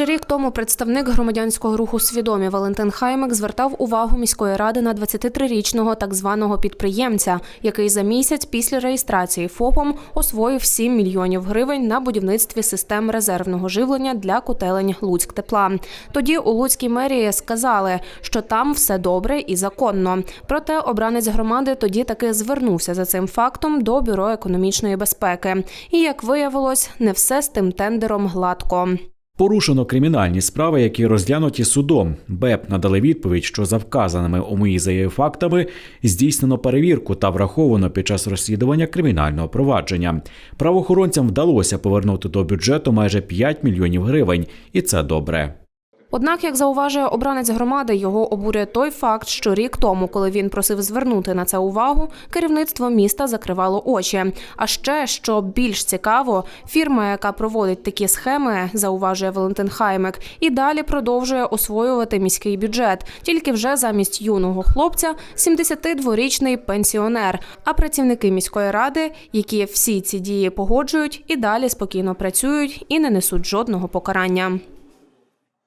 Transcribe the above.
Ще рік тому представник громадянського руху свідомі Валентин Хаймик звертав увагу міської ради на 23-річного так званого підприємця, який за місяць після реєстрації ФОПом освоїв 7 мільйонів гривень на будівництві систем резервного живлення для котелень Луцьк тепла. Тоді у Луцькій мерії сказали, що там все добре і законно. Проте обранець громади тоді таки звернувся за цим фактом до бюро економічної безпеки. І як виявилось, не все з тим тендером гладко. Порушено кримінальні справи, які розглянуті судом. БЕП надали відповідь, що за вказаними у моїй заяві фактами здійснено перевірку та враховано під час розслідування кримінального провадження. Правоохоронцям вдалося повернути до бюджету майже 5 мільйонів гривень, і це добре. Однак, як зауважує обранець громади, його обурює той факт, що рік тому, коли він просив звернути на це увагу, керівництво міста закривало очі. А ще що більш цікаво, фірма, яка проводить такі схеми, зауважує Валентин Хаймик, і далі продовжує освоювати міський бюджет. Тільки вже замість юного хлопця 72-річний пенсіонер. А працівники міської ради, які всі ці дії погоджують, і далі спокійно працюють і не несуть жодного покарання.